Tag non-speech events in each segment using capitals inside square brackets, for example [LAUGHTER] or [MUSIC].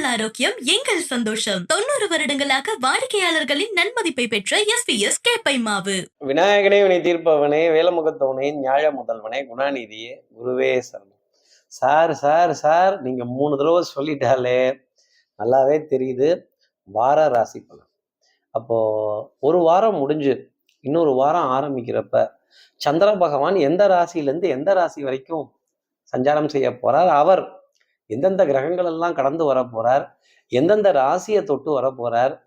உங்கள் ஆரோக்கியம் எங்கள் சந்தோஷம். தொண்ணூறு வருடங்களாக வாடிக்கையாளர்களின் நன்மதிப்பை பெற்ற எஸ் பி எஸ் கேப்பை மாவு விநாயகனே வினை தீர்ப்பவனே வேலமுகத்தவனே ஞாழ முதல்வனே குணாநிதியே குருவே சரணம். சார் சார் சார் நீங்க மூணு தடவை சொல்லிட்டாலே நல்லாவே தெரியுது. வார ராசி பலன். அப்போ ஒரு வாரம் முடிஞ்சு இன்னொரு வாரம் ஆரம்பிக்கிறப்ப சந்திர பகவான் எந்த ராசியிலேருந்து எந்த ராசி வரைக்கும் சஞ்சாரம் செய்ய போறார்? அவர் எந்தெந்த கிரகங்கள் எல்லாம் கடந்து வர போறார் எந்தெந்த ராசியை தொட்டு வர போறார்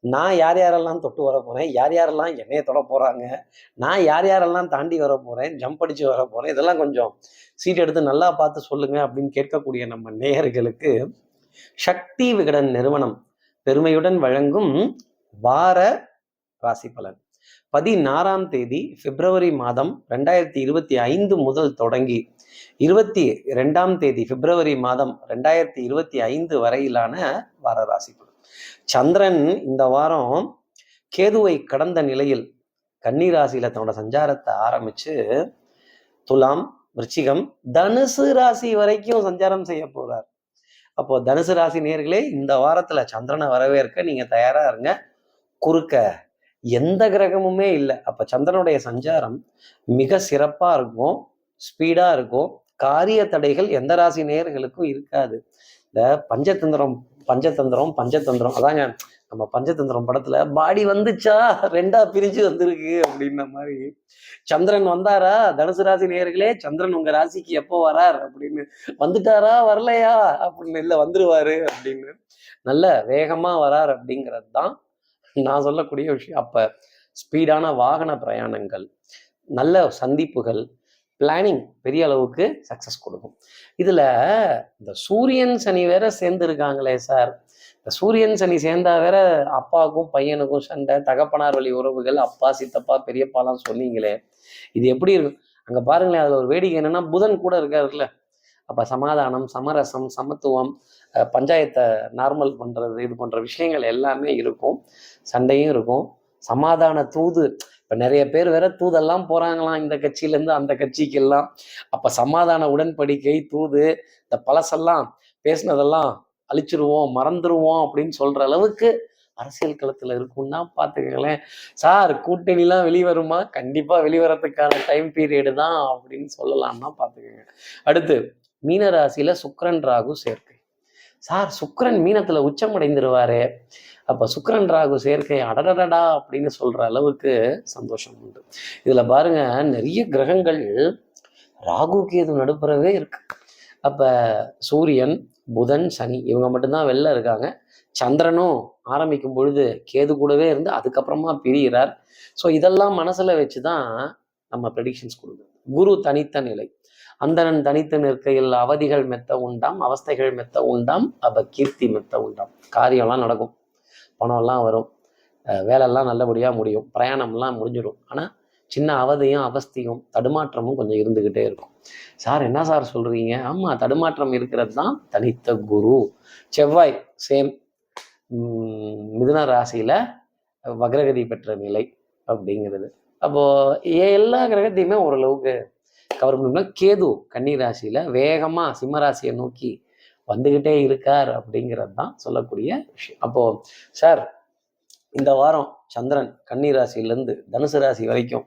நான் யார் யாரெல்லாம் தொட்டு வர யார் யாரெல்லாம் என்னைய தொட போறாங்க நான் யார் யாரெல்லாம் தாண்டி வர ஜம்ப் அடிச்சு வர இதெல்லாம் கொஞ்சம் சீட் எடுத்து நல்லா பார்த்து சொல்லுங்க அப்படின்னு கேட்கக்கூடிய நம்ம நேயர்களுக்கு சக்தி விகடன் நிறுவனம் பெருமையுடன் வழங்கும் வார ராசி பலன். பதினாறாம் தேதி பிப்ரவரி மாதம் ரெண்டாயிரத்தி இருபத்தி ஐந்து முதல் தொடங்கி இருபத்தி ரெண்டாம் தேதி பிப்ரவரி மாதம் ரெண்டாயிரத்தி இருபத்தி ஐந்து வரையிலான வார ராசி பலன். சந்திரன் இந்த வாரம் கேதுவை கடந்த நிலையில் கன்னிராசியில தன்னோட சஞ்சாரத்தை ஆரம்பிச்சு துலாம் விருச்சிகம் தனுசு ராசி வரைக்கும் சஞ்சாரம் செய்ய போறார். அப்போ தனுசு ராசி நேர்களே இந்த வாரத்துல சந்திரனை வரவேற்க நீங்க தயாரா இருங்க. குறுக்க எந்த கிரகமுமே இல்லை. அப்ப சந்திரனுடைய சஞ்சாரம் மிக சிறப்பா இருக்கும் ஸ்பீடா இருக்கும். காரிய தடைகள் எந்த ராசி நேர்களுக்கும் இருக்காது. இந்த பஞ்சதந்திரம் பஞ்சதந்திரம் பஞ்சதந்திரம். அதாங்க நம்ம பஞ்சதந்திரம் படத்துல பாடி வந்துச்சா ரெண்டா பிரிஞ்சு வந்திருக்கு அப்படின்ன மாதிரி. சந்திரன் வந்தாரா தனுசு ராசி நேர்களே சந்திரன் உங்க ராசிக்கு எப்போ வரார் அப்படின்னு. வந்துட்டாரா வரலையா? அப்படின்னு இல்லை வந்துருவாரு அப்படின்னு. நல்ல வேகமா வரார் அப்படிங்கிறது தான் நான் சொல்லக்கூடிய விஷயம் அப்போ ஸ்பீடான வாகன பிரயாணங்கள் நல்ல சந்திப்புகள் பிளானிங் பெரிய அளவுக்கு சக்சஸ் கொடுக்கும். இதில் இந்த சூரியன் சனி வேற சேர்ந்து இருக்காங்களே சார் இந்த சூரியன் சனி சேர்ந்தா வேற அப்பாவுக்கும் பையனுக்கும் சண்டை தகப்பனார் வழி உறவுகள் அப்பா சித்தப்பா பெரியப்பாலாம் சொன்னீங்களே இது எப்படி இருக்கும்? அங்கே பாருங்களேன் அதில் ஒரு வேடிக்கை என்னென்னா புதன் கூட இருக்காருல்ல. அப்போ சமாதானம் சமரசம் சமத்துவம் பஞ்சாயத்தை நார்மல் பண்ணுறது இது போன்ற விஷயங்கள் எல்லாமே இருக்கும். சண்டையும் இருக்கும். சமாதான தூது இப்போ நிறைய பேர் வேற தூதெல்லாம் போகிறாங்களாம் இந்த கட்சியிலேருந்து அந்த கட்சிக்கு எல்லாம் சமாதான உடன்படிக்கை தூது இந்த பழசெல்லாம் பேசினதெல்லாம் அழிச்சிருவோம் மறந்துடுவோம் அப்படின்னு சொல்கிற அளவுக்கு அரசியல் களத்தில் இருக்கும்னா பார்த்துக்கங்களேன் சார் கூட்டணிலாம் வெளிவருமா? கண்டிப்பாக வெளிவரத்துக்கான டைம் பீரியடு தான் அப்படின்னு சொல்லலாம்னா பார்த்துக்கங்க அடுத்து மீன ராசியில ராகு சேர்க்கை. சார் சுக்கரன் மீனத்துல உச்சம் அடைந்துருவாரு அப்ப சுக்கரன் ராகு சேர்க்கை அடடடடா அப்படின்னு சொல்ற அளவுக்கு சந்தோஷம் உண்டு. இதுல பாருங்க நிறைய கிரகங்கள் ராகு கேது நடுப்புறவே இருக்கு. அப்ப சூரியன் புதன் சனி இவங்க மட்டும்தான் வெளில இருக்காங்க. சந்திரனும் ஆரம்பிக்கும் பொழுது கேது கூடவே இருந்து அதுக்கப்புறமா பிரிகிறார் ஸோ இதெல்லாம் மனசுல வச்சு தான் நம்ம ப்ரெடிக்ஷன்ஸ் கொடுக்குறோம் குரு தனித்த நிலை. அந்தணன் தனித்து நிற்கையில் அவதிகள் மெத்த உண்டாம் அவஸ்தைகள் மெத்த உண்டாம் அவ கீர்த்தி மெத்த உண்டாம். காரியம்லாம் நடக்கும். பணம்லாம் வரும். வேலைலாம் வேலையெல்லாம் நல்லபடியாக முடியும். பிரயாணம்லாம் முடிஞ்சிடும். ஆனால் சின்ன அவதியும் அவஸ்தையும் தடுமாற்றமும் கொஞ்சம் இருந்துக்கிட்டே இருக்கும். சார் என்ன சார் சொல்கிறீங்க ஆமாம் தடுமாற்றம் இருக்கிறது தான் தனித்த குரு. செவ்வாய் சேம் மிதுன ராசியில் வக்ரகதி பெற்ற நிலை அப்படிங்கிறது. அப்போது எல்லா கிரகத்தையுமே ஓரளவுக்கு கவர் பண்ணோம்னா கேது கன்னி ராசியில வேகமா சிம்மராசியை நோக்கி வந்துகிட்டே இருக்கார் அப்படிங்கிறது தான் சொல்லக்கூடிய விஷயம். அப்போ சார் இந்த வாரம் சந்திரன் கன்னி ராசியிலேருந்து தனுசு ராசி வரைக்கும்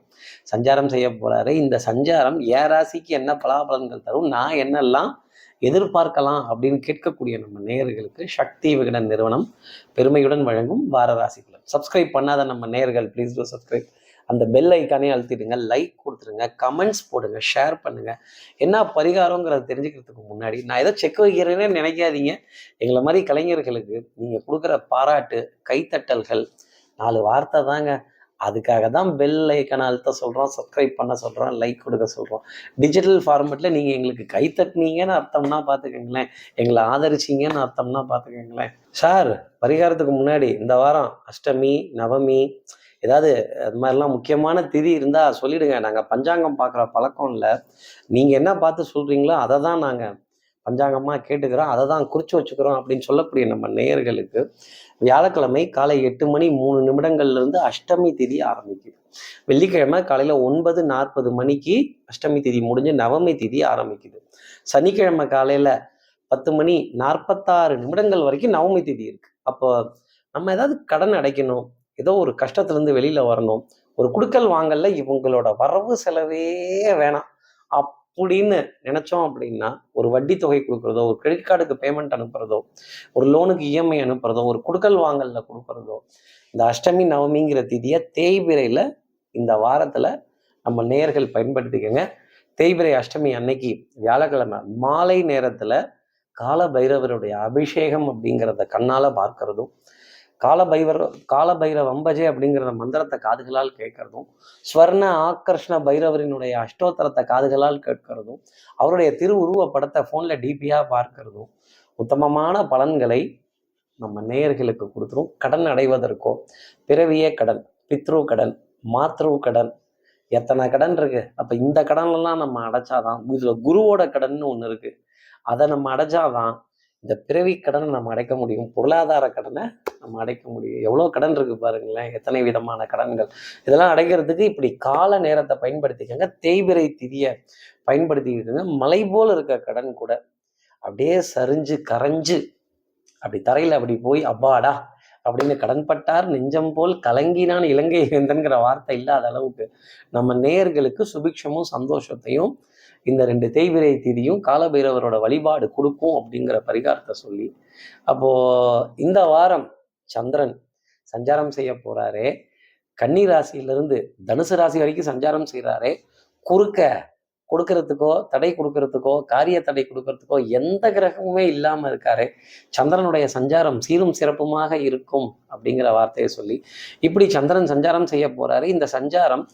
சஞ்சாரம் செய்ய போறாரு. இந்த சஞ்சாரம் ஏ ராசிக்கு என்ன பலாபலன்கள் தரும் நான் என்னெல்லாம் எதிர்பார்க்கலாம் அப்படின்னு கேட்கக்கூடிய நம்ம நேயர்களுக்கு சக்தி விகடன் நிறுவனம் பெருமையுடன் வழங்கும் வார ராசி பலன். சப்ஸ்கிரைப் பண்ணாத நம்ம நேயர்கள் ப்ளீஸ் டூ சப்ஸ்கிரைப் அந்த பெல் ஐக்கானே அழுத்திடுங்க லைக் கொடுத்துருங்க கமெண்ட்ஸ் போடுங்க ஷேர் பண்ணுங்க. என்ன பரிகாரங்கிறத தெரிஞ்சுக்கிறதுக்கு முன்னாடி நான் ஏதோ செக் வைக்கிறேன்னு நினைக்காதீங்க. எங்களை மாதிரி கலைஞர்களுக்கு நீங்கள் கொடுக்குற பாராட்டு கைத்தட்டல்கள் நாலு வார்த்தை தாங்க. அதுக்காக தான் பெல் ஐக்கனை அழுத்த சொல்கிறோம் சப்ஸ்கிரைப் பண்ண சொல்கிறோம் லைக் கொடுக்க சொல்கிறோம் டிஜிட்டல் ஃபார்மெட்டில் நீங்கள் எங்களுக்கு கை தட்டினீங்கன்னு அர்த்தம்னா பார்த்துக்கோங்களேன் எங்களை ஆதரிச்சிங்கன்னு அர்த்தம்னா பார்த்துக்கோங்களேன் சார் பரிகாரத்துக்கு முன்னாடி இந்த வாரம் அஷ்டமி நவமி ஏதாவது அது மாதிரிலாம் முக்கியமான திதி இருந்தால் சொல்லிடுங்க. நாங்கள் பஞ்சாங்கம் பார்க்குற பழக்கம் இல்லை. நீங்கள் என்ன பார்த்து சொல்கிறீங்களோ அதை தான் நாங்கள் பஞ்சாங்கமாக கேட்டுக்கிறோம். அதை தான் குறித்து வச்சுக்கிறோம் அப்படின்னு சொல்லக்கூடிய நம்ம நேயர்களுக்கு வியாழக்கிழமை காலை எட்டு மணி மூணு நிமிடங்கள்லேருந்து அஷ்டமி திதி ஆரம்பிக்குது. வெள்ளிக்கிழமை காலையில் ஒன்பது நாற்பது மணிக்கு அஷ்டமி திதி முடிஞ்சு நவமி திதி ஆரம்பிக்குது. சனிக்கிழமை காலையில் பத்து மணி நாற்பத்தாறு நிமிடங்கள் வரைக்கும் நவமி திதி இருக்குது அப்போ நம்ம ஏதாவது கடன் அடைக்கணும். ஏதோ ஒரு கஷ்டத்துலேருந்து வெளியில் வரணும். ஒரு குடுக்கல் வாங்கல இவங்களோட வரவு செலவே வேணாம். அப்படின்னு நினச்சோம் அப்படின்னா ஒரு வட்டி தொகை கொடுக்குறதோ ஒரு கிரெடிட் கார்டுக்கு பேமெண்ட் அனுப்புறதோ ஒரு லோனுக்கு இஎம்ஐ அனுப்புறதோ ஒரு குடுக்கல் வாங்கல்ல கொடுக்குறதோ இந்த அஷ்டமி நவமிங்கிற திதியை தேய்பிரையில் இந்த வாரத்தில் நம்ம நேர்கள் பயன்படுத்திக்கோங்க. தேய்பிரை அஷ்டமி அன்னைக்கு வியாழக்கிழமை மாலை நேரத்தில் கால பைரவருடைய அபிஷேகம் அப்படிங்கிறத கண்ணால் பார்க்கறதும் கால காலபைர கால பைரவ வம்பஜே அப்படிங்கிற மந்திரத்தை காதுகளால் கேட்கறதும் ஸ்வர்ண ஆக்கர்ஷ்ண பைரவரினுடைய அஷ்டோத்தரத்தை காதுகளால் கேட்கறதும் அவருடைய திருவுருவ படத்தை ஃபோனில் டிபியாக பார்க்கறதும் உத்தமமான பலன்களை நம்ம நேயர்களுக்கு கொடுத்துரும். கடன் அடைவதற்கோ பிறவியே கடன் பித்ரு கடன் மாத்ரு கடன் எத்தனை கடன் இருக்கு? அப்போ இந்த கடன்லாம் நம்ம அடைச்சாதான் இதில் குருவோட கடன் ஒன்று இருக்கு. அதை நம்ம அடைச்சாதான் இந்த பிறவி கடனை நம்ம அடைக்க முடியும். பொருளாதார கடனை நம்ம அடைக்க முடியும். எவ்வளோ கடன் இருக்குது பாருங்களேன். எத்தனை விதமான கடன்கள். இதெல்லாம் அடைக்கிறதுக்கு இப்படி கால நேரத்தை பயன்படுத்திக்கங்க. தேய்பிரை திதியை பயன்படுத்திக்கிட்டுங்க மலை போல் இருக்க கடன் கூட அப்படியே சரிஞ்சு கரைஞ்சு அப்படி தரையில் அப்படி போய் அப்பாடா அப்படின்னு கடன்பட்டார் நெஞ்சம் போல் கலங்கினான் இலங்கை வேந்தன்கிற வார்த்தை இல்லாத அளவுக்கு நம்ம நேயர்களுக்கு சுபிக்ஷமும் சந்தோஷத்தையும் இந்த ரெண்டு தேய்விரை திதியும் காலபைரவரோட வழிபாடு கொடுக்கும் அப்படிங்கிற பரிகாரத்தை சொல்லி அப்போ இந்த வாரம் சந்திரன் சஞ்சாரம் செய்ய போறாரே. கன்னி ராசியிலிருந்து தனுசு ராசி வரைக்கும் சஞ்சாரம் செய்கிறாரே குறுக்க கொடுக்கறதுக்கோ தடை கொடுக்கறதுக்கோ காரிய தடை கொடுக்கறதுக்கோ எந்த கிரகமுமே இல்லாம இருக்காரு. சந்திரனுடைய சஞ்சாரம் சீரும் சிறப்புமாக இருக்கும் அப்படிங்கிற வார்த்தையை சொல்லி இப்படி சந்திரன் சஞ்சாரம் செய்ய போறாரு. இந்த சஞ்சாரம்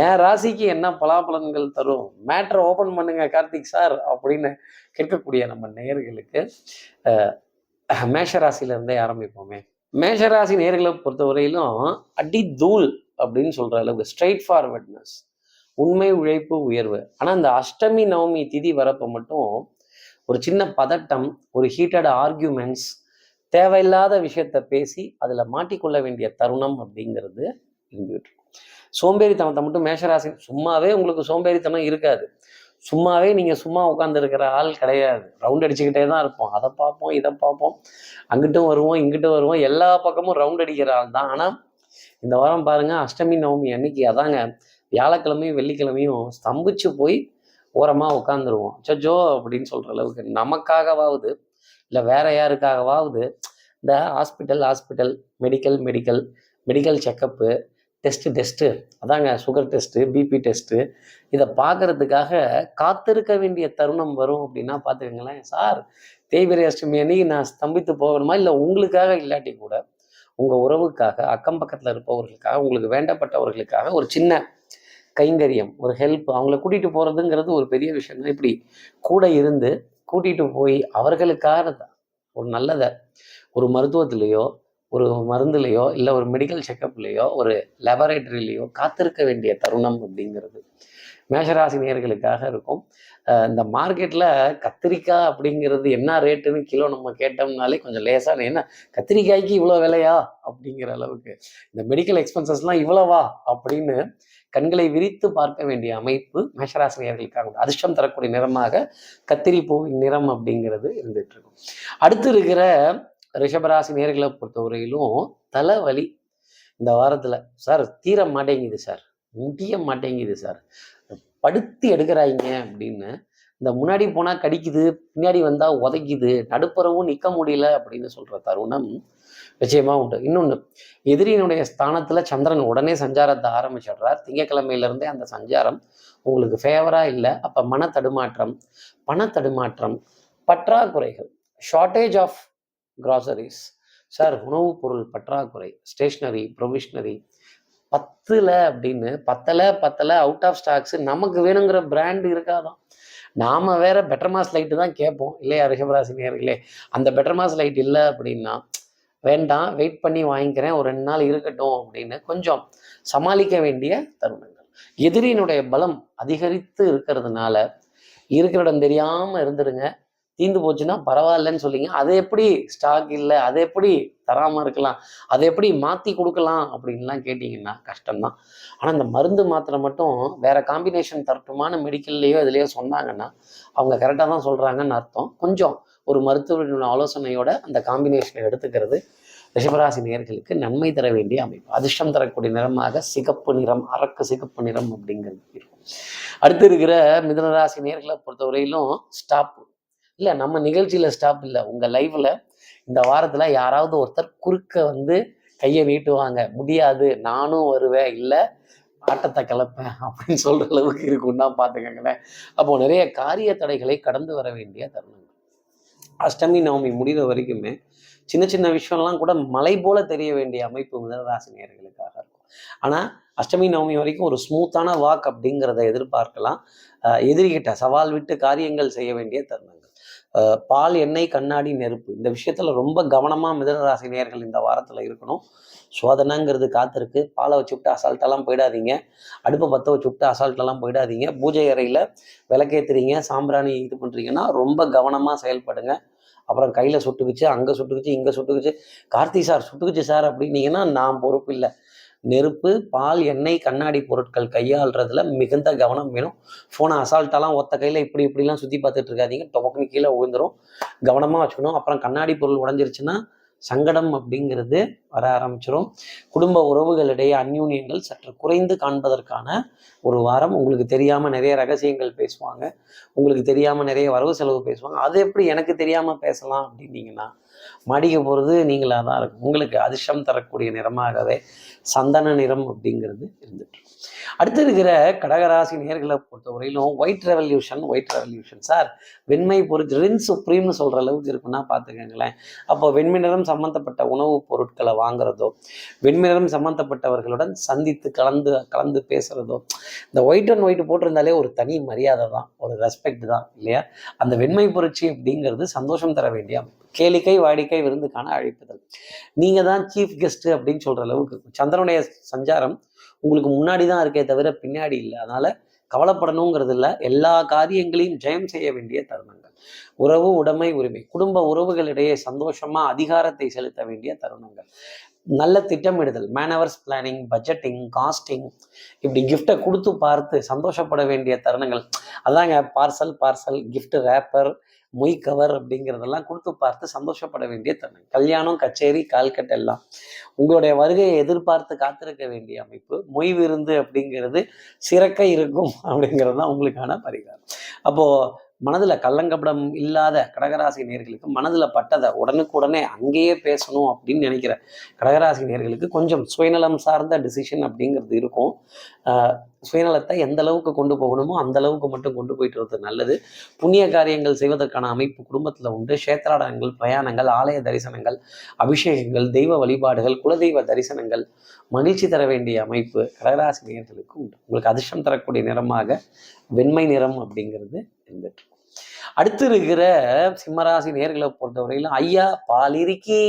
என் ராசிக்கு என்ன பலாபலன்கள் தரும்? மேட்ரை ஓபன் பண்ணுங்க கார்த்திக் சார் அப்படின்னு கேட்கக்கூடிய நம்ம நேயர்களுக்கு அஹ், மேஷ ராசியில இருந்தே ஆரம்பிப்போமே. மேஷராசி நேர்களை பொறுத்தவரையிலும் அடி தூள் அப்படின்னு சொல்ற அளவுக்கு ஸ்ட்ரைட் ஃபார்வர்ட்னஸ் உண்மை உழைப்பு உயர்வு. ஆனா இந்த அஷ்டமி நவமி திதி வரப்ப மட்டும் ஒரு சின்ன பதட்டம் ஒரு ஹீட்டட் ஆர்கியூமெண்ட்ஸ் தேவையில்லாத விஷயத்த பேசி அதுல மாட்டிக்கொள்ள வேண்டிய தருணம் அப்படிங்கிறது இருந்துகிட்டு சோம்பேறித்தனத்தை மட்டும் மேஷராசி சும்மாவே உங்களுக்கு சோம்பேறித்தனம் இருக்காது. சும்மாவே நீங்க சும்மா உட்காந்துருக்கிற ஆள் கிடையாது. ரவுண்ட் அடிச்சுக்கிட்டே தான் இருப்போம். அதை பார்ப்போம் இதை பார்ப்போம். அங்கிட்டும் வருவோம் இங்கிட்டும் வருவோம். எல்லா பக்கமும் ரவுண்ட் அடிக்கிற ஆள் தான். ஆனா இந்த வாரம் பாருங்க அஷ்டமி நவமி அன்னைக்கு அதாங்க வியாழக்கிழமையும் வெள்ளிக்கிழமையும் ஸ்தம்பிச்சு போய் ஓரமாக உட்காந்துருவோம் சஜோ அப்படின்னு சொல்கிற அளவுக்கு நமக்காகவாவது இல்லை வேற யாருக்காகவாவது இந்த hospital hospital medical medical medical checkup test test அதாங்க சுகர் டெஸ்ட்டு பிபி டெஸ்ட்டு இதை பார்க்குறதுக்காக காத்திருக்க வேண்டிய தருணம் வரும் அப்படின்னா பார்த்துக்கங்களேன் சார் தேய்பிரை அஷ்டமி அன்னைக்கு நான் ஸ்தம்பித்து போகணுமா? இல்லை உங்களுக்காக இல்லாட்டி கூட உங்கள் உறவுக்காக அக்கம் பக்கத்தில் இருப்பவர்களுக்காக உங்களுக்கு வேண்டப்பட்டவர்களுக்காக ஒரு சின்ன கைங்கரியம் ஒரு ஹெல்ப் அவங்கள கூட்டிகிட்டு போகிறதுங்கிறது ஒரு பெரிய விஷயம் தான். இப்படி கூட இருந்து கூட்டிகிட்டு போய் அவர்களுக்காக ஒரு நல்லதை ஒரு மருத்துவத்திலேயோ ஒரு மருந்துலேயோ இல்லை ஒரு மெடிக்கல் செக்கப்லேயோ ஒரு லெபரேட்டரிலேயோ காத்திருக்க வேண்டிய தருணம் அப்படிங்கிறது. மேஷராசி நேர்களுக்காக இருக்கும். இந்த மார்க்கெட்டில் கத்திரிக்காய் அப்படிங்கிறது என்ன ரேட்டுன்னு கிலோ நம்ம கேட்டோம்னாலே கொஞ்சம் லேசான என்ன கத்திரிக்காய்க்கு இவ்வளோ விலையா? அப்படிங்கிற அளவுக்கு. இந்த மெடிக்கல் எக்ஸ்பென்சஸ்லாம் இவ்வளவா? அப்படின்னு கண்களை விரித்து பார்க்க வேண்டிய அமைப்பு மேஷராசினியர்களுக்காக அதிர்ஷ்டம் தரக்கூடிய நிறமாக கத்திரி பூவின் நிறம் அப்படிங்கிறது இருந்துட்டு இருக்கும். அடுத்து இருக்கிற ரிஷபராசி நேர்களை பொறுத்தவரையிலும் தலைவலி இந்த வாரத்தில். சார் தீர மாட்டேங்குது சார். முடிய மாட்டேங்குது சார். படுத்தி எடுக்கிறாங்க அப்படின்னு இந்த முன்னாடி போனா கடிக்குது பின்னாடி வந்தா உதைக்குது நடுப்புறவும் நிக்க முடியல அப்படின்னு சொல்ற தருணம் நிச்சயமா உண்டு. இன்னொன்னு எதிரியினுடைய ஸ்தானத்துல சந்திரன் உடனே சஞ்சாரத்தை ஆரம்பிச்சிடுறார். திங்கக்கிழமையில இருந்தே அந்த சஞ்சாரம் உங்களுக்கு ஃபேவரா இல்லை. அப்ப மன தடுமாற்றம் பண தடுமாற்றம் பற்றாக்குறைகள் ஷார்ட்டேஜ் ஆஃப் கிராசரிஸ் சார் உணவுப் பொருள் பற்றாக்குறை ஸ்டேஷ்னரி ப்ரொவிஷ்னரி பத்துல அப்படின்னு பத்தல பத்தல அவுட் ஆஃப் ஸ்டாக்ஸ் நமக்கு வேணுங்கிற பிராண்ட் இருக்காதான். நாம வேற பெட்டர் மாஸ் லைட்டு தான் கேட்போம். இல்லையா ரிஷபராசி நேர்களே அந்த பெட்டர் மாஸ் லைட் இல்லை அப்படின்னா வேண்டாம் வெயிட் பண்ணி வாங்கிக்கிறேன். ஒரு ரெண்டு நாள் இருக்கட்டும் அப்படின்னு கொஞ்சம் சமாளிக்க வேண்டிய தருணங்கள். எதிரியினுடைய பலம் அதிகரித்து இருக்கிறதுனால இருக்கிற இடம் தெரியாம இருந்துருங்க. தீந்து போச்சுன்னா பரவாயில்லன்னு சொல்லிங்க அது எப்படி ஸ்டாக் இல்லை அது எப்படி தராமல் இருக்கலாம் அதை எப்படி மாற்றி கொடுக்கலாம் அப்படின்லாம் கேட்டிங்கன்னா கஷ்டம்தான். ஆனால் இந்த மருந்து மாத்திரை மட்டும் வேறு காம்பினேஷன் தரட்டுமான மெடிக்கல்லையோ இதுலையோ சொன்னாங்கன்னா அவங்க கரெக்டாக தான் சொல்கிறாங்கன்னு அர்த்தம். கொஞ்சம் ஒரு மருத்துவரின் ஆலோசனையோட அந்த காம்பினேஷனை எடுத்துக்கிறது ரிஷபராசி நேர்களுக்கு நன்மை தர வேண்டிய அமைப்பு. அதிர்ஷ்டம் தரக்கூடிய நிறமாக சிகப்பு நிறம் அரக்கு சிகப்பு நிறம் அப்படிங்கிறது இருக்கும். அடுத்து இருக்கிற மிதனராசி நேர்களை பொறுத்தவரையிலும் ஸ்டாப் இல்லை நம்ம நிகழ்ச்சியில் ஸ்டாப் இல்லை. உங்கள் லைஃப்பில் இந்த வாரத்தில் யாராவது ஒருத்தர் குறுக்க வந்து கையை நீட்டுவாங்க. முடியாது நானும் வருவேன். இல்லை ஆட்டத்தை கலப்பேன். அப்படின்னு சொல்கிற அளவுக்கு இருக்கும்னா பார்த்துக்கங்களேன். அப்போ நிறைய காரிய தடைகளை கடந்து வர வேண்டிய தருணங்கள். அஷ்டமி நவமி முடிகிற வரைக்குமே சின்ன சின்ன விஷயம்லாம் கூட மலை போல தெரிய வேண்டிய அமைப்பு மிதராசினியர்களுக்காக இருக்கும். ஆனால் அஷ்டமி நவமி வரைக்கும் ஒரு ஸ்மூத்தான வாக் அப்படிங்கிறத எதிர்பார்க்கலாம். எதிரிகிட்ட சவால் விட்டு காரியங்கள் செய்ய வேண்டிய தருணங்கள். பால் எண்ணெய் கண்ணாடி நெருப்பு. இந்த விஷயத்துல ரொம்ப கவனமா மிதனராசி நேர்கள் இந்த வாரத்துல இருக்கணும். சோதனைங்கிறது காத்திருக்கு. பாலை வச்சு விட்டு அசால்ட்டெல்லாம் போயிடாதீங்க. அடுப்பை பற்ற வச்சு விட்டு அசால்ட்டெல்லாம் போயிடாதீங்க. பூஜை அறையில் விளக்கேத்துறீங்க சாம்பிராணி இது பண்ணுறீங்கன்னா ரொம்ப கவனமாக செயல்படுங்க. அப்புறம் கையில் சுட்டுக்குச்சு அங்கே சுட்டுக்குச்சு இங்கே சுட்டுக்குச்சு. கார்த்தி சார் சுட்டுக்குச்சு சார் அப்படின்னீங்கன்னா நான் பொறுப்பு இல்லை. நெருப்பு பால் எண்ணெய் கண்ணாடி பொருட்கள் கையாளுறதுல மிகுந்த கவனம் வேணும். ஃபோனை அசால்ட்டாலாம் ஒத்த கையில் இப்படி இப்படிலாம் சுற்றி பார்த்துட்டு இருக்காதீங்க. டொபக்குன்னு கீழே உழுந்துரும் கவனமாக வச்சுக்கணும். அப்புறம் கண்ணாடி பொருள் உடஞ்சிருச்சுன்னா சங்கடம் அப்படிங்கிறது வர ஆரம்பிச்சிடும் குடும்ப உறவுகளிடையே அந்யூன்யங்கள் சற்று குறைந்து காண்பதற்கான ஒரு வாரம். உங்களுக்கு தெரியாமல் நிறைய ரகசியங்கள் பேசுவாங்க. உங்களுக்கு தெரியாமல் நிறைய வரவு செலவு பேசுவாங்க. அது எப்படி எனக்கு தெரியாமல் பேசலாம் அப்படின்னீங்கன்னா மடிக்க போகிறது நீங்களாக தான் இருக்கும் உங்களுக்கு அதிர்ஷ்டம் தரக்கூடிய நிறமாகவே சந்தன நிறம் அப்படிங்கிறது இருந்துட்டு அடுத்து இருக்கிற கடகராசி நேர்களை பொறுத்தவரையிலும் white revolution white revolution sir வெண்மை பொறுத்து ரின் சுப்ரீம்னு சொல்கிற அளவுக்கு இருக்குன்னா பார்த்துக்கங்களேன். அப்போ வெண்மை நிறம் சம்மந்தப்பட்ட உணவுப் பொருட்களை வாங்குறதோ வெண்மை நிறம் சம்மந்தப்பட்டவர்களுடன் சந்தித்து கலந்து கலந்து பேசுகிறதோ இந்த ஒயிட் அண்ட் ஒயிட் போட்டிருந்தாலே ஒரு தனி மரியாதை தான் ஒரு ரெஸ்பெக்ட் தான் இல்லையா? அந்த வெண்மை புரட்சி அப்படிங்கிறது சந்தோஷம் தர வேண்டிய அமைப்பு. கேளிக்கை வாடிக்கை விருந்துக்கான அழைப்புதல். நீங்கள் தான் சீஃப் கெஸ்ட்டு அப்படின்னு சொல்கிற அளவுக்கு இருக்கும். சந்திரனுடைய சஞ்சாரம் உங்களுக்கு முன்னாடி தான் இருக்கே தவிர பின்னாடி இல்லை. அதனால கவலைப்படணுங்கிறது இல்லை எல்லா காரியங்களையும் ஜெயம் செய்ய வேண்டிய தருணங்கள். உறவு உடைமை உரிமை. குடும்ப உறவுகளிடையே சந்தோஷமா அதிகாரத்தை செலுத்த வேண்டிய தருணங்கள். நல்ல திட்டமிடுதல். மேனவர்ஸ் பிளானிங் பட்ஜெட்டிங் காஸ்டிங் இப்படி கிஃப்டை கொடுத்து பார்த்து சந்தோஷப்பட வேண்டிய தருணங்கள். அதாங்க பார்சல் பார்சல் கிஃப்ட் ரேப்பர் மொய் கவர் அப்படிங்கிறதெல்லாம் கொடுத்து பார்த்து சந்தோஷப்பட வேண்டிய தருணம் கல்யாணம் கச்சேரி கால்கட் எல்லாம். உங்களுடைய வருகையை எதிர்பார்த்து காத்திருக்க வேண்டிய அமைப்பு. மொய் விருந்து அப்படிங்கிறது சிறக்க இருக்கும் [LAUGHS] அப்படிங்கிறது தான் உங்களுக்கான பரிகாரம். அப்போ மனதில் கள்ளங்கப்படம் இல்லாத கடகராசி நேர்களுக்கு மனதில் பட்டதை உடனுக்குடனே அங்கேயே பேசணும் அப்படின்னு நினைக்கிற கடகராசி நேர்களுக்கு கொஞ்சம் சுயநலம் சார்ந்த டிசிஷன் அப்படிங்கிறது இருக்கும். சுயநலத்தை எந்த அளவுக்கு கொண்டு போகணுமோ அந்த அளவுக்கு மட்டும் கொண்டு போயிட்டு வரது நல்லது. புண்ணிய காரியங்கள் செய்வதற்கான அமைப்பு குடும்பத்தில் உண்டு. கஷேத்திராடனங்கள் பிரயாணங்கள் ஆலய தரிசனங்கள் அபிஷேகங்கள் தெய்வ வழிபாடுகள் குலதெய்வ தரிசனங்கள் மகிழ்ச்சி தர வேண்டிய அமைப்பு கடகராசி நேர்களுக்கு உண்டு. உங்களுக்கு அதிர்ஷ்டம் தரக்கூடிய நிறமாக வெண்மை நிறம் அப்படிங்கிறது இருந்துட்டு அடுத்து இருக்கிற சிம்மராசி நேர்களை பொறுத்தவரையிலும் ஐயா பால் இருக்கி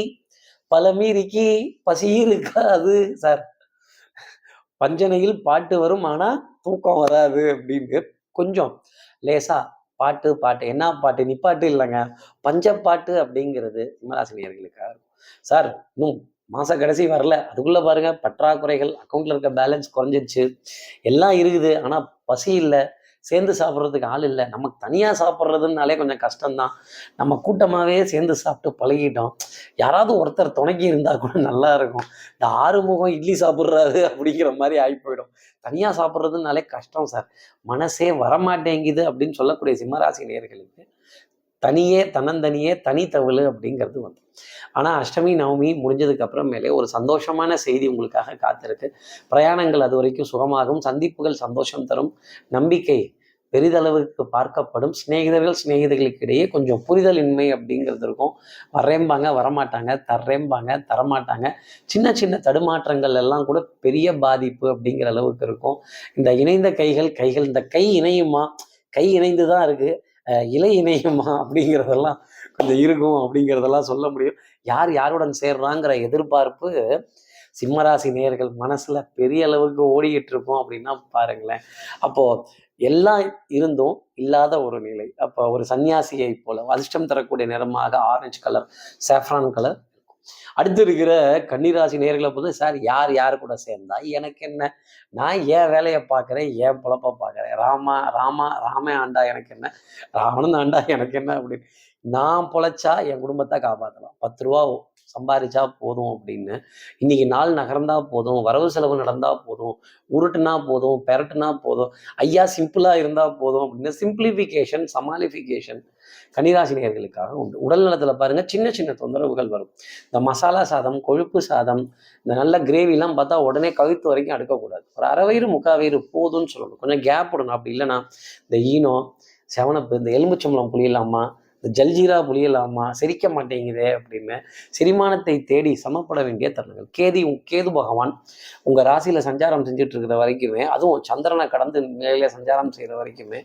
பழமிருக்கி பசி இருக்காது சார். பஞ்சனையில் பாட்டு வரும் ஆனால் தூக்கம் வராது அப்படின்னு கொஞ்சம் லேசா பாட்டு பாட்டு. என்ன பாட்டு? நிப்பாட்டு இல்லைங்க. பஞ்சப்பாட்டு அப்படிங்கிறது சிம்மராசினியர்களுக்காக இருக்கும். சார் இன்னும் மாச கடைசி வரல. அதுக்குள்ள பாருங்க பற்றாக்குறைகள் அக்கௌண்ட்ல இருக்க பேலன்ஸ் குறைஞ்சிருச்சு. எல்லாம் இருக்குது ஆனா பசி இல்லை. சேர்ந்து சாப்பிட்றதுக்கு ஆள் இல்லை. நமக்கு தனியாக சாப்பிட்றதுனாலே கொஞ்சம் கஷ்டம்தான். நம்ம கூட்டமாகவே சேர்ந்து சாப்பிட்டு பழகிட்டோம். யாராவது ஒருத்தர் துணைக்கி இருந்தால் கூட நல்லா இருக்கும். இந்த ஆறுமுகம் இட்லி சாப்பிட்றாரு அப்படிங்கிற மாதிரி ஆகி போயிடும் தனியாக சாப்பிட்றதுனாலே கஷ்டம் சார். மனசே வரமாட்டேங்குது அப்படின்னு சொல்லக்கூடிய சிம்மராசி நேர்களுக்கு தனியே தன்னந்தனியே தனித்தவளு அப்படிங்கிறது வந்து. ஆனால் அஷ்டமி நவமி முடிஞ்சதுக்கு அப்புறமேலே ஒரு சந்தோஷமான செய்தி உங்களுக்காக காத்திருக்கு. பிரயாணங்கள் அது வரைக்கும் சுகமாகும். சந்திப்புகள் சந்தோஷம் தரும். நம்பிக்கை பெரிதளவுக்கு பார்க்கப்படும். சிநேகிதர்கள் சிநேகிதர்களுக்கு இடையே கொஞ்சம் புரிதலின்மை அப்படிங்கிறது இருக்கும். வரேம்பாங்க வரமாட்டாங்க தர்றேம்பாங்க தரமாட்டாங்க. சின்ன சின்ன தடுமாற்றங்கள் எல்லாம் கூட பெரிய பாதிப்பு அப்படிங்கிற அளவுக்கு இருக்கும். இந்த இணைந்த கைகள் கைகள் இந்த கை இணையுமா? கை இணைந்து தான் இருக்குது இலை இணையுமா அப்படிங்கிறதெல்லாம் கொஞ்சம் இருக்கும் அப்படிங்கிறதெல்லாம் சொல்ல முடியும். யார் யாருடன் சேர்றாங்கிற எதிர்பார்ப்பு சிம்மராசி நேர்கள் மனசுல பெரிய அளவுக்கு ஓடிக்கிட்டு இருக்கும் அப்படின்னா பாருங்களேன். அப்போ எல்லாம் இருந்தும் இல்லாத ஒரு நிலை. அப்போ ஒரு சன்னியாசியை போல அதிர்ஷ்டம் தரக்கூடிய நிறமாக ஆரஞ்சு கலர் சாஃப்ரான் கலர் அடுத்து இருக்கிற கன்னிராசி நேர்களை பொறுத்து சார் யார் யார் கூட சேர்ந்தா? எனக்கு என்ன? நான் ஏன் வேலையை பார்க்குறேன் ஏன் பொழப்ப பார்க்குறேன். ராமா ராமா ராமே ஆண்டா எனக்கு என்ன? ராவணன் ஆண்டா எனக்கு என்ன? அப்படின்னு. நான் பொழைச்சா என் குடும்பத்தை காப்பாற்றலாம் பத்து ரூபா சம்பாரிச்சா போதும் அப்படின்னு. இன்னைக்கு நாள் நகர்ந்தா போதும் வரவு செலவு நடந்தா போதும் உருட்டுனா போதும் பெரட்டுனா போதும் ஐயா சிம்பிளா இருந்தா போதும் அப்படின்னு சிம்பிளிஃபிகேஷன் சமாளிஃபிகேஷன் கன்னிராசினியர்களுக்காக உண்டு. உடல் நலத்துல பாருங்க சின்ன சின்ன தொந்தரவுகள் வரும். இந்த மசாலா சாதம் கொழுப்பு சாதம் இந்த நல்ல கிரேவிலாம் பார்த்தா உடனே கழுத்து வரைக்கும் அடுக்கக்கூடாது. ஒரு அரை வயிறு முக்கால் வயிறு போதும்னு சொல்லணும். கொஞ்சம் கேப் விடணும். அப்படி இல்லைன்னா இந்த ஈனோ செவனப்பு இந்த எலும்புச்சம்பளம் புளியலாமா இந்த ஜல்ஜீரா புளியலாமா? செரிக்க மாட்டேங்குதே அப்படின்னு செரிமானத்தை தேடி சமப்பட வேண்டிய தருணங்கள். கேதி கேது பகவான் உங்கள் ராசியில் சஞ்சாரம் செஞ்சுட்டு இருக்கிற வரைக்குமே அதுவும் சந்திரனை கடந்து நிலையில சஞ்சாரம் செய்கிற வரைக்குமே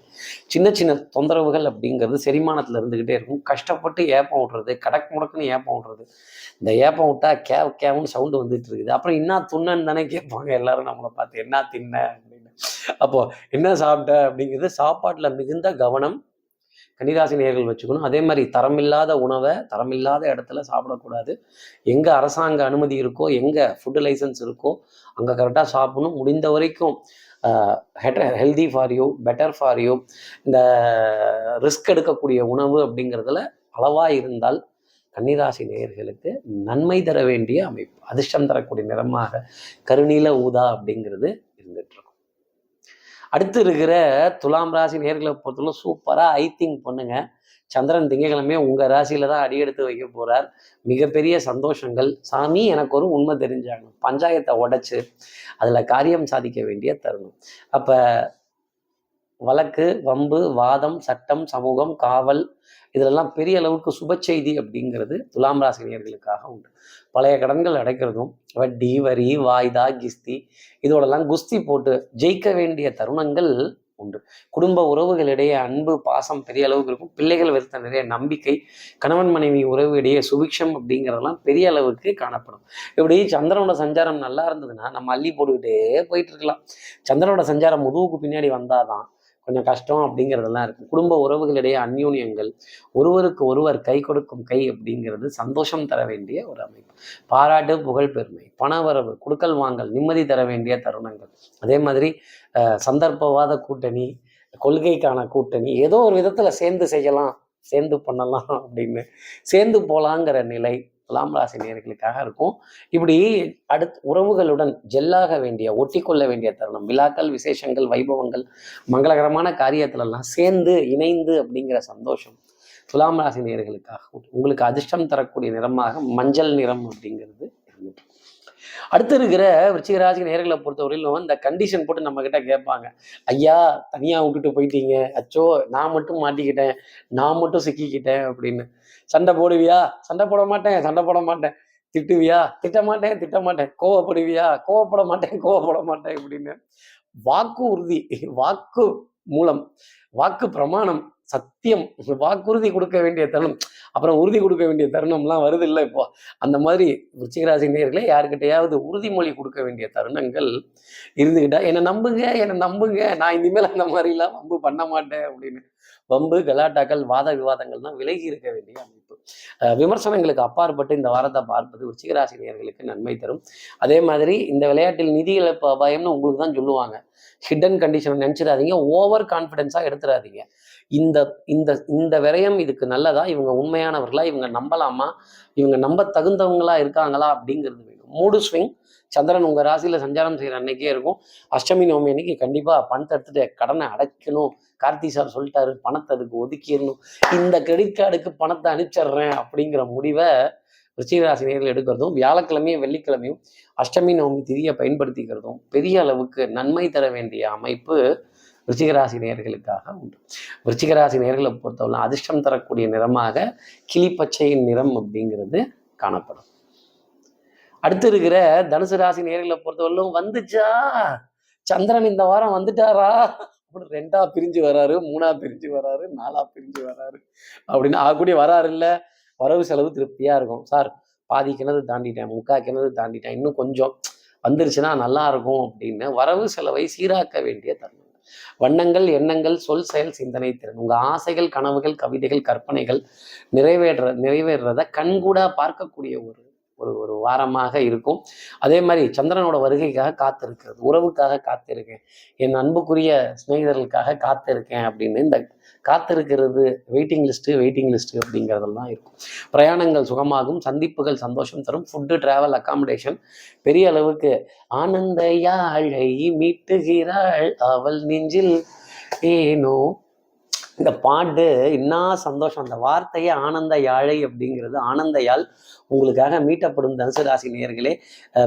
சின்ன சின்ன தொந்தரவுகள் அப்படிங்கிறது செரிமானத்தில் இருந்துக்கிட்டே இருக்கும். கஷ்டப்பட்டு ஏப்பம் விட்றது கடக் முடக்குன்னு ஏப்பம் விட்றது இந்த ஏப்பம் விட்டா கேவ் கேவ்னு சவுண்டு வந்துட்டு இருக்குது அப்புறம் என்ன துண்ணன்னு தானே கேட்பாங்க எல்லாரும் நம்மளை பார்த்து என்ன தின்ன? அப்படின்னு. அப்போ என்ன சாப்பிட்ட? அப்படிங்கிறது சாப்பாட்டில் மிகுந்த கவனம் கன்னிராசி நேர்கள் வச்சுக்கணும். அதே மாதிரி தரமில்லாத உணவை தரமில்லாத இடத்துல சாப்பிடக்கூடாது. எங்கே அரசாங்க அனுமதி இருக்கோ எங்கே ஃபுட்டு லைசன்ஸ் இருக்கோ அங்கே கரெக்டாக சாப்பிடணும். முடிந்த வரைக்கும் healthy for you better for you இந்த ரிஸ்க் எடுக்கக்கூடிய உணவு அப்படிங்கிறதுல அளவாக இருந்தால் கன்னிராசி நேயர்களுக்கு நன்மை தர வேண்டிய அமைப்பு அதிர்ஷ்டம் தரக்கூடிய நிறமாக கருநீல ஊதா அப்படிங்கிறது இருந்துட்டு அடுத்து இருக்கிற துலாம் ராசி நேர்களை பொறுத்தவரை சூப்பராக ஐ திங்க் பண்ணுங்க. சந்திரன் திங்கக்கிழமையே உங்கள் ராசியில தான் அடியெடுத்து வைக்க போறார். மிகப்பெரிய சந்தோஷங்கள். சாமி எனக்கு ஒரு உண்மை தெரிஞ்சாங்க பஞ்சாயத்தை உடைச்சு அதில் காரியம் சாதிக்க வேண்டிய தருணம். அப்போ வழக்கு வம்பு வாதம் சட்டம் சமூகம் காவல் இதிலெல்லாம் பெரிய அளவுக்கு சுப செய்தி அப்படிங்கிறது துலாம் ராசினியர்களுக்காக உண்டு. பழைய கடன்கள் அடைக்கிறதும் வட்டி வரி வாய்தா கிஸ்தி இதோடெல்லாம் குஸ்தி போட்டு ஜெயிக்க வேண்டிய தருணங்கள் உண்டு. குடும்ப உறவுகளிடையே அன்பு பாசம் பெரிய அளவுக்கு இருக்கும். பிள்ளைகள் வருத்த நிறைய நம்பிக்கை கணவன் மனைவி உறவு இடையே சுபிக்ஷம் அப்படிங்கிறதெல்லாம் பெரிய அளவுக்கு காணப்படும். இப்படி சந்திரனோட சஞ்சாரம் நல்லா இருந்ததுன்னா நம்ம அள்ளி போட்டுக்கிட்டே போயிட்டு இருக்கலாம். சந்திரனோட சஞ்சாரம் முதுகுக்கு பின்னாடி வந்தாதான் கொஞ்சம் கஷ்டம் அப்படிங்கிறதெல்லாம் இருக்கும். குடும்ப உறவுகளிடையே அந்யூன்யங்கள் ஒருவருக்கு ஒருவர் கை கொடுக்கும் கை அப்படிங்கிறது சந்தோஷம் தர வேண்டிய ஒரு அமைப்பு. பாராட்டு புகழ் பெருமை பணவரவு குடுக்கல் வாங்கல் நிம்மதி தர வேண்டிய தருணங்கள். அதே மாதிரி சந்தர்ப்பவாத கூட்டணி கொள்கைக்கான கூட்டணி ஏதோ ஒரு விதத்தில் சேர்ந்து செய்யலாம் சேர்ந்து பண்ணலாம் அப்படின்னு சேர்ந்து போகலாங்கிற நிலை துலாம் ராசி நேயர்களுக்காக இருக்கும். இப்படி அடுத்து உறவுகளுடன் ஜெல்லாக வேண்டிய ஒட்டிக்கொள்ள வேண்டிய தருணம் விழாக்கள் விசேஷங்கள் வைபவங்கள் மங்களகரமான காரியத்திலெல்லாம் சேர்ந்து இணைந்து அப்படிங்கிற சந்தோஷம் துலாம் ராசி நேயர்களுக்காக உங்களுக்கு அதிர்ஷ்டம் தரக்கூடிய நிறமாக மஞ்சள் நிறம் அப்படிங்கிறது அடுத்து இருக்கிற விருச்சிகராசி நேர்களை பொறுத்தவரையிலும் இந்த கண்டிஷன் போட்டு நம்ம கிட்ட கேட்பாங்க. ஐயா தனியா விட்டுட்டு போயிட்டீங்க. அச்சோ நான் மட்டும் மாட்டிக்கிட்டேன். நான் மட்டும் சிக்கிக்கிட்டேன் அப்படின்னு. சண்டை போடுவியா? சண்டை போட மாட்டேன். சண்டை போட மாட்டேன். திட்டுவியா? திட்ட மாட்டேன். திட்ட மாட்டேன். கோவப்படுவியா? கோவப்பட மாட்டேன். கோவப்பட மாட்டேன் அப்படின்னு. வாக்கு உறுதி வாக்கு மூலம் வாக்கு பிரமாணம் சத்தியம். வாக்குறுதி கொடுக்க வேண்டிய தருணம். அப்புறம் உறுதி கொடுக்க வேண்டிய தருணம்லாம் வருது இல்லை இப்போ. அந்த மாதிரி விருச்சிகராசி நேர்களே யாருக்கிட்டையாவது உறுதிமொழி கொடுக்க வேண்டிய தருணங்கள் இருந்துக்கிட்டா என்னை நம்புங்க என்னை நம்புங்க. நான் இனிமேல் அந்த மாதிரிலாம் வம்பு பண்ண மாட்டேன். அப்படின்னு. வம்பு கலாட்டாக்கள் வாத விவாதங்கள் தான் விலகி இருக்க வேண்டிய விமர்சனங்களுக்கு அப்பாற்பட்டு இந்த வாரத்தை பார்ப்பது உச்சிகராசினியர்களுக்கு நன்மை தரும். அதே மாதிரி இந்த விளையாட்டில் நிதி இழப்பு அபாயம்னு உங்களுக்கு தான் சொல்லுவாங்க. ஹிடன் கண்டிஷன் நினச்சிடாதீங்க. ஓவர் கான்ஃபிடென்ஸாக எடுத்துடாதீங்க. இந்த இந்த இந்த விரயம் இதுக்கு நல்லதா? இவங்க உண்மையானவர்களா? இவங்க நம்பலாமா? இவங்க நம்ப தகுந்தவங்களா இருக்காங்களா? அப்படிங்கிறது மூடு ஸ்விங். சந்திரன் உங்கள் ராசியில் சஞ்சாரம் செய்கிற அன்னைக்கே இருக்கும். அஷ்டமி நவமி அன்னைக்கு கண்டிப்பாக பணத்தை எடுத்துகிட்டு கடனை அடைக்கணும். கார்த்தி சார் சொல்லிட்டாரு பணத்தை அதுக்கு ஒதுக்கிடணும். இந்த கிரெடிட் கார்டுக்கு பணத்தை அனுப்பிச்சிடுறேன் அப்படிங்கிற முடிவை ரிச்சிகராசி நேரில் எடுக்கிறதும் வியாழக்கிழமையும் வெள்ளிக்கிழமையும் அஷ்டமி நவமி திதியை பயன்படுத்திக்கிறதும் பெரிய அளவுக்கு நன்மை தர வேண்டிய அமைப்பு ரிச்சிகராசி நேர்களுக்காக உண்டு. ரிச்சிகராசி நேர்களை பொறுத்தவரை அதிர்ஷ்டம் தரக்கூடிய நிறமாக கிளிப்பச்சையின் நிறம் அப்படிங்கிறது காணப்படும். அடுத்து இருக்கிற தனுசு ராசி நேர்களை பொறுத்தவரையிலும் வந்துச்சா? சந்திரன் இந்த வாரம் வந்துட்டாரா? அப்படின்னு ரெண்டா பிரிஞ்சு வராரு மூணா பிரிஞ்சு வராரு நாலா பிரிஞ்சு வராரு. அப்படின்னு ஆகக்கூடிய வராரு இல்ல. வரவு செலவு திருப்தியா இருக்கும். சார் பாதி கிணறு தாண்டிட்டேன் முக்கா கிணறு தாண்டிட்டேன் இன்னும் கொஞ்சம் வந்துருச்சுன்னா நல்லா இருக்கும் அப்படின்னு வரவு செலவை சீராக்க வேண்டிய தருணம். வண்ணங்கள் எண்ணங்கள் சொல் செயல் சிந்தனை திறன். உங்க ஆசைகள் கனவுகள் கவிதைகள் கற்பனைகள் நிறைவேற்ற நிறைவேறத கண்கூடா பார்க்கக்கூடிய ஒரு ஒரு ஒரு வாரமாக இருக்கும். அதே மாதிரி சந்திரனோட வருகைக்காக காத்திருக்கிறது. உறவுக்காக காத்திருக்கேன். என் அன்புக்குரிய சிநேகிதர்களுக்காக காத்திருக்கேன் அப்படின்னு இந்த காத்திருக்கிறது வெயிட்டிங் லிஸ்ட்டு வெயிட்டிங் லிஸ்ட்டு அப்படிங்கிறதெல்லாம் இருக்கும். பிரயாணங்கள் சுகமாகும் சந்திப்புகள் சந்தோஷம் தரும் ஃபுட்டு ட்ராவல் அக்காமடேஷன் பெரிய அளவுக்கு ஆனந்த யாழை மீட்டுகிறாள். அவள் நெஞ்சில் ஏனோ இந்த பாட்டு என்ன சந்தோஷம் அந்த வார்த்தையே ஆனந்த யாழை அப்படிங்கிறது. ஆனந்த யாழ் உங்களுக்காக மீட்டப்படும் தனுசு ராசி நேர்களே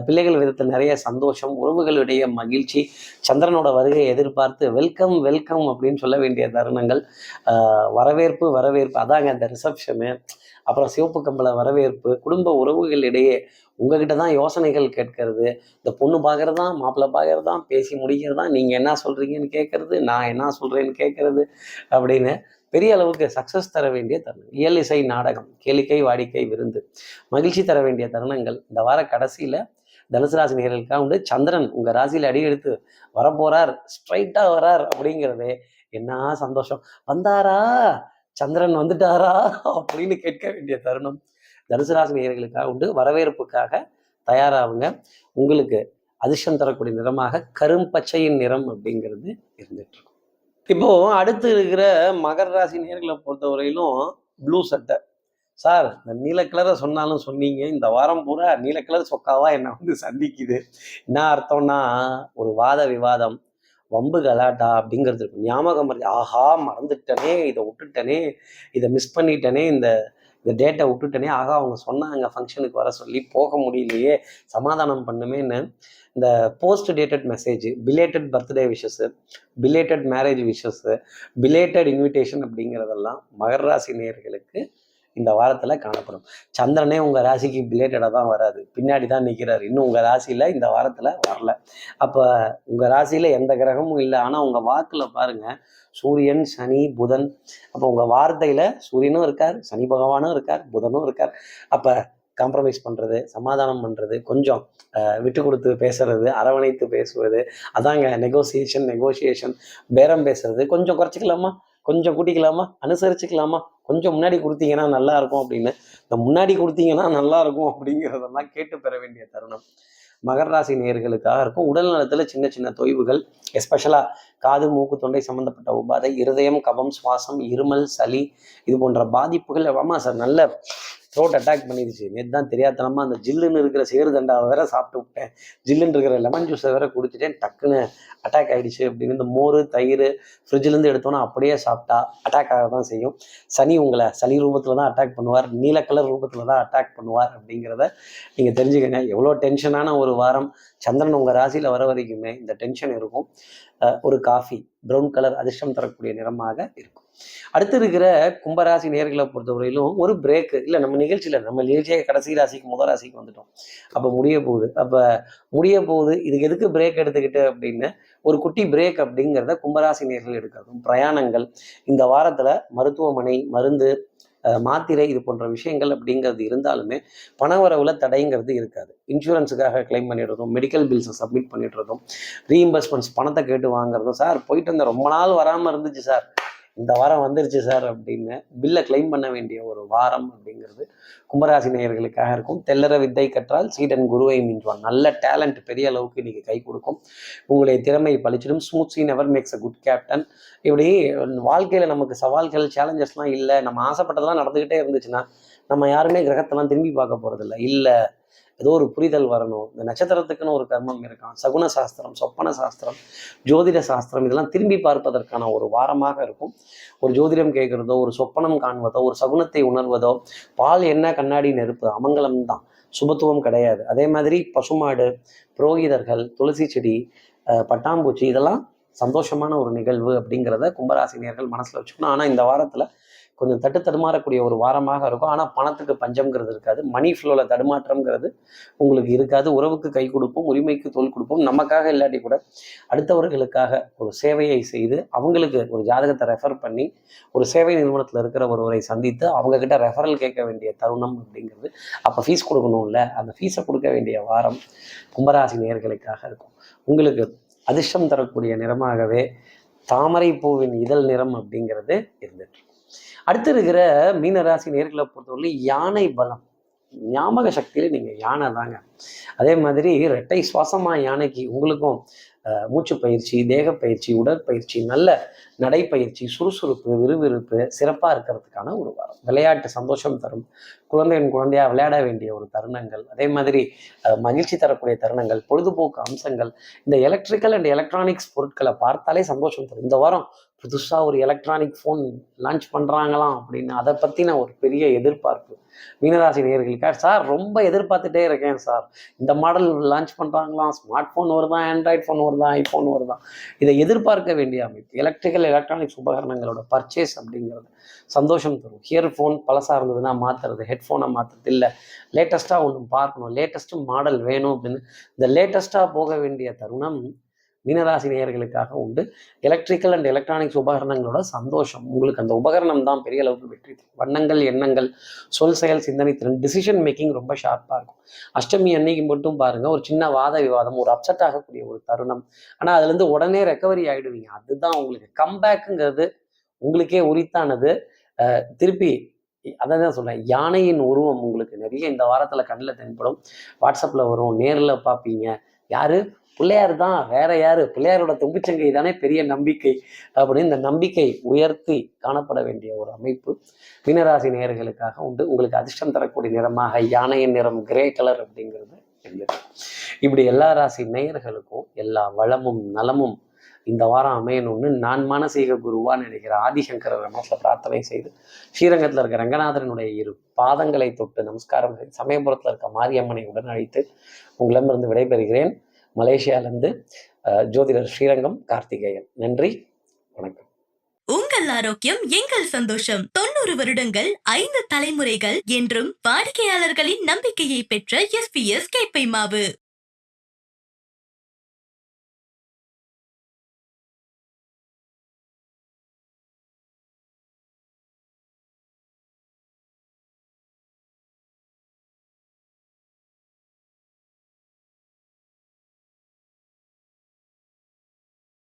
பிள்ளைகள் விதத்தில் நிறைய சந்தோஷம் உறவுகளுடைய மகிழ்ச்சி சந்திரனோட வருகையை எதிர்பார்த்து வெல்கம் வெல்கம் அப்படின்னு சொல்ல வேண்டிய தருணங்கள். வரவேற்பு வரவேற்பு. அதாங்க அந்த ரிசப்ஷனு அப்புறம் சிவப்பு கம்பள வரவேற்பு. குடும்ப உறவுகளிடையே உங்ககிட்ட தான் யோசனைகள் கேட்கறது. இந்த பொண்ணு பார்க்கறது தான் மாப்பிள்ளை பார்க்கறது தான் பேசி முடிக்கிறது தான் நீங்கள் என்ன சொல்கிறீங்கன்னு கேட்கறது நான் என்ன சொல்கிறேன்னு கேட்கறது அப்படின்னு பெரிய அளவுக்கு சக்ஸஸ் தர வேண்டிய தருணம். இயல் இசை நாடகம் கேளிக்கை வாடிக்கை விருந்து. மகிழ்ச்சி தர வேண்டிய தருணங்கள். இந்த வார கடைசியில் தனுசு ராசி நேர்களுக்காக வந்து சந்திரன் உங்கள் ராசியில் அடி எடுத்து வரப்போகிறார் ஸ்ட்ரைட்டாக வரார் அப்படிங்கிறதே என்ன சந்தோஷம். வந்தாரா? சந்திரன் வந்துட்டாரா? அப்படின்னு கேட்க வேண்டிய தருணம். தனுசுராசி நேயர்களுக்காக உண்டு. வரவேற்புக்காக தயாராகுங்க. உங்களுக்கு அதிர்ஷ்டம் தரக்கூடிய நிறமாக கரும்பச்சையின் நிறம் அப்படிங்கிறது இருந்துட்டு இருக்கும் இப்போ அடுத்து இருக்கிற மகர ராசி நேர்களை பொறுத்தவரையிலும் ப்ளூ சட்டை. சார் இந்த நீல கலரை சொன்னாலும் சொன்னீங்க. இந்த வாரம் பூரா நீல கலர் சொக்காவா என்னை வந்து சந்திக்குது. என்ன அர்த்தம்னா ஒரு வாத விவாதம் வம்பு கலாட்டா அப்படிங்கிறது இருக்கும். ஞாபகம் வருது. ஆஹா மறந்துட்டனே இதை விட்டுட்டனே இதை மிஸ் பண்ணிட்டனே இந்த இந்த டேட்டை விட்டுட்டனே ஆக அவங்க சொன்னாங்க ஃபங்க்ஷனுக்கு வர சொல்லி போக முடியலையே சமாதானம் பண்ணுமேன்னு இந்த post dated message belated birthday wishes belated marriage wishes belated invitation அப்படிங்கிறதெல்லாம் மகர ராசி நேர்களுக்கு இந்த வாரத்தில் காணப்படும். சந்திரனே உங்கள் ராசிக்கு ரிலேட்டடாக தான் வராது பின்னாடி தான் நிற்கிறாரு இன்னும் உங்கள் ராசியில் இந்த வாரத்தில் வரல. அப்போ உங்கள் ராசியில் எந்த கிரகமும் இல்லை. ஆனால் உங்கள் வாக்கில் பாருங்கள் சூரியன் சனி புதன். அப்போ உங்கள் வார்த்தையில் சூரியனும் இருக்கார் சனி பகவானும் இருக்கார் புதனும் இருக்கார். அப்போ காம்ப்ரமைஸ் பண்ணுறது சமாதானம் பண்ணுறது கொஞ்சம் விட்டு கொடுத்து பேசுறது அரவணைத்து பேசுவது அதாங்க நெகோசியேஷன் நெகோசியேஷன் பேரம் பேசுறது கொஞ்சம் குறைச்சிக்கலாமா? கொஞ்சம் கூட்டிக்கலாமா அனுசரிச்சுக்கலாமா? கொஞ்சம் முன்னாடி கொடுத்தீங்கன்னா நல்லா இருக்கும் அப்படின்னு. இந்த முன்னாடி கொடுத்தீங்கன்னா நல்லா இருக்கும் அப்படிங்கிறதெல்லாம் கேட்டு பெற வேண்டிய தருணம். மகர ராசி நேர்களுக்காக இருக்கும். உடல் நலத்துல சின்ன சின்ன தொய்வுகள் எஸ்பெஷலாக காது மூக்கு தொண்டை சம்மந்தப்பட்ட உபாதை இருதயம் கபம் சுவாசம் இருமல் சளி இது போன்ற பாதிப்புகள். ஆமாம் சார் நல்ல த்ரோட் அட்டாக் பண்ணிடுச்சு நேற்று தான் தெரியாதனமா அந்த ஜில்லுன்னு இருக்கிற சேருதண்டாவை வேற சாப்பிட்டு விட்டேன். ஜில்லுன்னு இருக்கிற லெமன் ஜூஸை வேற குடிச்சிட்டேன். டக்குன்னு அட்டாக் ஆகிடுச்சு அப்படின்னு இந்த மோர் தயிர் ஃப்ரிட்ஜிலேருந்து எடுத்தோன்னா அப்படியே சாப்பிட்டா அட்டாக் ஆக தான் செய்யும். சனி உங்களை சனி ரூபத்தில் தான் அட்டாக் பண்ணுவார். நீல கலர் ரூபத்தில் தான் அட்டாக் பண்ணுவார் அப்படிங்கிறத நீங்கள் தெரிஞ்சுக்கங்க. எவ்வளோ டென்ஷனான ஒரு வாரம் சந்திரன் உங்கள் ராசியில் வர வரைக்குமே இந்த டென்ஷன் இருக்கும். ஒரு காஃபி ப்ரௌன் கலர் அதிர்ஷ்டம் தரக்கூடிய நிறமாக இருக்கும். அடுத்து இருக்கிற கும்பராசி நேர்களை பொறுத்தவரையிலும் ஒரு பிரேக்கு இல்லை நம்ம நிகழ்ச்சியில் நம்ம நிகழ்ச்சியை கடைசி ராசிக்கு முதல் ராசிக்கு வந்துட்டோம். அப்போ முடிய போகுது. அப்போ முடிய போகுது. இதுக்கு எதுக்கு பிரேக் எடுத்துக்கிட்டு அப்படின்னு ஒரு குட்டி பிரேக் அப்படிங்கிறத கும்பராசி நேர்கள் எடுக்கிறதும் பிரயாணங்கள் இந்த வாரத்தில் மருத்துவமனை மருந்து மாத்திரை இது போன்ற விஷயங்கள் அப்படிங்கிறது இருந்தாலுமே பணவரவுல தடைங்கிறது இருக்காது. இன்சூரன்ஸுக்காக கிளைம் பண்ணிடுறதும் மெடிக்கல் பில்ஸை சப்மிட் பண்ணிடுறதும் ரீஇம்பர்ஸ்மெண்ட்ஸ் பணத்தை கேட்டு வாங்குறதும் சார் போயிட்டு வந்த ரொம்ப நாள் வராமல் இருந்துச்சு சார். இந்த வாரம் வந்துருச்சு சார் அப்படின்னு பில்லை கிளைம் பண்ண வேண்டிய ஒரு வாரம் அப்படிங்கிறது கும்பராசி நேயர்களுக்காக இருக்கும். தெல்லற வித்தை கற்றால் சீடன் குருவை மிஞ்சுவான். நல்ல டேலண்ட் பெரிய அளவுக்கு இன்னைக்கு கை கொடுக்கும். உங்களுடைய திறமை பழிச்சிடும். Smooth seas never makes a good captain இப்படி வாழ்க்கையில் நமக்கு சவால்கள் சேலஞ்சஸ்லாம் இல்லை. நம்ம ஆசைப்பட்டதெல்லாம் நடந்துக்கிட்டே இருந்துச்சுன்னா நம்ம யாருமே கிரகத்தெல்லாம் திரும்பி பார்க்க போகிறதில்ல இல்லை ஏதோ ஒரு புரிதல் வரணும். இந்த நட்சத்திரத்துக்குன்னு ஒரு கர்மம் இருக்கான். சகுன சாஸ்திரம் சொப்பன சாஸ்திரம் ஜோதிட சாஸ்திரம் இதெல்லாம் திரும்பி பார்ப்பதற்கான ஒரு வாரமாக இருக்கும். ஒரு ஜோதிடம் கேட்குறதோ ஒரு சொப்பனம் காண்பதோ ஒரு சகுனத்தை உணர்வதோ பால் என்ன கண்ணாடி நெருப்பு அமங்கலம் தான். சுபத்துவம் கிடையாது. அதே மாதிரி பசுமாடு புரோகிதர்கள் துளசி செடி பட்டாம்பூச்சி இதெல்லாம் சந்தோஷமான ஒரு நிகழ்வு அப்படிங்கிறத கும்பராசினியர்கள் மனசில் வச்சுக்கணும். ஆனால் இந்த வாரத்தில் கொஞ்சம் தட்டு தடுமாறக்கூடிய ஒரு வாரமாக இருக்கும். ஆனால் பணத்துக்கு பஞ்சம்ங்கிறது இருக்காது. மணி ஃப்ளோவில் தடுமாற்றம்ங்கிறது உங்களுக்கு இருக்காது. உறவுக்கு கை கொடுப்போம் உரிமைக்கு தோல் கொடுப்போம். நமக்காக இல்லாட்டி கூட அடுத்தவர்களுக்காக ஒரு சேவையை செய்து அவங்களுக்கு ஒரு ஜாதகத்தை ரெஃபர் பண்ணி ஒரு சேவை நிறுவனத்தில் இருக்கிற ஒருவரை சந்தித்து அவங்க கிட்ட ரெஃபரல் கேட்க வேண்டிய தருணம் அப்படிங்கிறது அப்போ ஃபீஸ் கொடுக்கணும்ல. அந்த ஃபீஸை கொடுக்க வேண்டிய வாரம் கும்பராசி நேர்களுக்காக இருக்கும். உங்களுக்கு அதிர்ஷ்டம் தரக்கூடிய நிறமாகவே தாமரை பூவின் இதழ் நிறம் அப்படிங்கிறது இருந்துட்டு அடுத்து இருக்கிற மீனராசி நேர்களை பொறுத்தவரை யானை பலம். ஞாபக சக்தியில நீங்க யானை தாங்க. அதே மாதிரி ரெட்டை சுவாசமா யானைக்கு உங்களுக்கும் மூச்சு பயிற்சி தேக பயிற்சி உடற்பயிற்சி நல்ல நடைப்பயிற்சி சுறுசுறுப்பு விறுவிறுப்பு சிறப்பாக இருக்கிறதுக்கான ஒரு வாரம். விளையாட்டு சந்தோஷம் தரும். குழந்தையின் குழந்தையா விளையாட வேண்டிய ஒரு தருணங்கள். அதே மாதிரி மகிழ்ச்சி தரக்கூடிய தருணங்கள் பொழுதுபோக்கு அம்சங்கள். இந்த எலக்ட்ரிக்கல் அண்ட் எலக்ட்ரானிக்ஸ் பொருட்களை பார்த்தாலே சந்தோஷம் தரும். இந்த வாரம் புதுசாக ஒரு எலக்ட்ரானிக் ஃபோன் லான்ச் பண்ணுறாங்களாம் அப்படின்னு அதை பற்றின ஒரு பெரிய எதிர்பார்ப்பு. மீனராசி நேர்களுக்காக சார் ரொம்ப எதிர்பார்த்துட்டே இருக்கேன் சார். இந்த மாடல் லான்ச் பண்ணுறாங்களாம் ஸ்மார்ட் ஃபோன் வருதான் ஆண்ட்ராய்ட் ஃபோன் வருதான் ஐஃபோன் வருதான் இதை எதிர்பார்க்க வேண்டிய அமைப்பு எலக்ட்ரிக்கல் எலக்ட்ரானிக்ஸ் உபகரணங்களோட பர்ச்சேஸ் அப்படிங்கிறது சந்தோஷம் தரும். ஹியர் ஃபோன் பழசாக இருந்ததுன்னா மாற்றுறது ஹெட்ஃபோனை மாற்றுறது இல்லை. லேட்டஸ்ட்டாக ஒன்று பார்க்கணும். லேட்டஸ்ட்டு மாடல் வேணும் அப்படின்னு. இந்த லேட்டஸ்ட்டாக போக வேண்டிய தருணம் மீனராசி நேயர்களுக்காக உண்டு. எலக்ட்ரிக்கல் அண்ட் எலக்ட்ரானிக்ஸ் உபகரணங்களோட சந்தோஷம். உங்களுக்கு அந்த உபகரணம் தான் பெரிய அளவுக்கு வெற்றி வண்ணங்கள் எண்ணங்கள் சொல் செயல் சிந்தனை திறன் டிசிஷன் மேக்கிங் ரொம்ப ஷார்ப்பாக இருக்கும். அஷ்டமி அன்னைக்கு மட்டும் பாருங்க ஒரு சின்ன வாத விவாதம் ஒரு அப்செட் ஆகக்கூடிய ஒரு தருணம். ஆனால் அதுலேருந்து உடனே ரெக்கவரி ஆயிடுவீங்க. அதுதான் உங்களுக்கு கம்பேக்குங்கிறது உங்களுக்கே உரித்தானது. திருப்பி அதை தான் சொல்றேன் யானையின் உருவம் உங்களுக்கு நிறைய இந்த வாரத்தில் கண்ணில் தென்படும். வாட்ஸ்அப்பில் வரும் நேரில் பார்ப்பீங்க. யாரு? பிள்ளையார் தான் வேற யாரு? பிள்ளையாரோட தொங்குச்சங்கை தானே பெரிய நம்பிக்கை அப்படின்னு இந்த நம்பிக்கை உயர்த்தி காணப்பட வேண்டிய ஒரு அமைப்பு மீனராசி நேயர்களுக்காக உண்டு. உங்களுக்கு அதிர்ஷ்டம் தரக்கூடிய நிறமாக யானையின் நிறம் கிரே கலர் அப்படிங்கிறது இருந்தது இப்படி எல்லா ராசி நேயர்களுக்கும் எல்லா வளமும் நலமும் இந்த வாரம் அமையணும்னு நான் மானசீக குருவா நினைக்கிற ஆதிசங்கரர் மனசில் பிரார்த்தனை செய்து ஸ்ரீரங்கத்தில் இருக்க ரங்கநாதனுடைய இரு பாதங்களை தொட்டு நமஸ்காரம் செய்து சமயபுரத்தில் இருக்க மாரியம்மனை உடன் அழைத்து உங்களிடமிருந்து விடைபெறுகிறேன். மலேசியாவிலிருந்து ஜோதிடர் ஸ்ரீரங்கம் கார்த்திகேயன். நன்றி வணக்கம். உங்கள் ஆரோக்கியம் எங்கள் சந்தோஷம். தொண்ணூறு வருடங்கள் ஐந்து தலைமுறைகள் என்றும் வாடிக்கையாளர்களின் நம்பிக்கையை பெற்ற எஸ் பி எஸ் கேப்பை மாவு.